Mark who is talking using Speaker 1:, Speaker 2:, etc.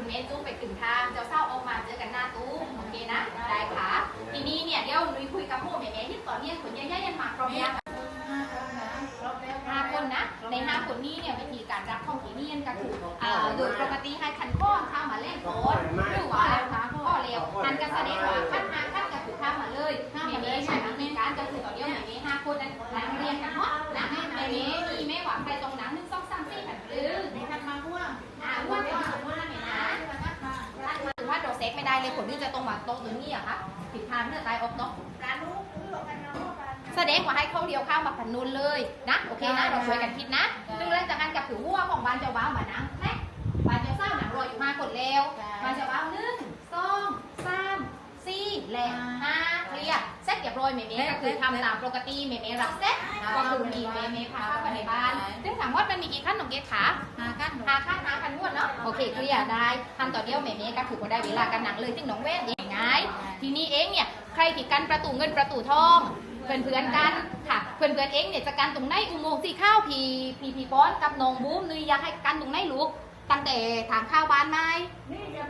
Speaker 1: คุณเมย์จู้ไปถึงทาง เจ้าเศร้าออกมาเจอกันหน้าตู้โอเคนะ ได้ค่ะ ทีนี้เนี่ยเดี๋ยวนุ้ยคุยกับพวกแม่ๆที่ตอนเนี้ยคนย่าๆยังมาพร้อมยังห้าคนนะ ในห้าคนนี้เนี่ยวิธีการรับของที่นี่ก็คืออ่าโดยปกติให้คันข้องเข้ามาเล่นโพสหรือว่าข้อเร็วอันก็แสดงว่าขั้นห้าขั้นก็คือเข้ามาเลยแม่ๆใช้วิธีการก็คือตอนเดียวแม่ๆห้าคนนั้นนั่งเรียงกันหมดนะแม่ๆมีแม่หวังไปตรงนั้นหนึ่งสองสามสี่แบบนึง อ่าว่าเป็นว่าว่าเนี่ยนะถือ ว่าโดเซ็กไม่ได้เลยผลที่จะตรงมาโต๊ะตรงนี้อะคะผิดทางเนื้อตายออกเนาะแสดงว่าให้เขาเดียวข้ามมาพันนุนเลยนะโอเคนะเราช่วยกันคิดนะซึ่งเรื่องจากการกับถือวัวของบ้านเจ้าบ้าวมานังแม่บ้านเจ้าเศร้าหนังรออยู่ห้าคนแล้วบ้านเจ้าบ้าวหนึ่งสองสามสี่และห้าเคลียร์เซ็ตเรียบร้อยเมเมก็คือทำตามปกติเมเมรับเซ็ตก็คือมีเมเมพาเข้าไปในบ้านซึ่งถามว่ามันมีกี่ขั้นของเกศขาหาค่าหาคันนวดเนาะโอเคเคลียร์ได้ทำต่อเดียวแม่เมย์ก็ถือว่าได้เวลากันหนังเลยซึ่งน้องเวทเองไงทีนี้เองเนี่ยใครที่กันประตูเงินประตูทองเพื่อนเพื่อนๆกันค่ะ เพื่อนเพื่อนๆเองเนี่ยจะกันตรงไหนอุโมงค์สีข้าวพีพีพีป้อนกับนองบูมนุยอยากให้กันตรงไหนลูกตั้งแต่ทางข้าวบ้านไหม
Speaker 2: นี่จะ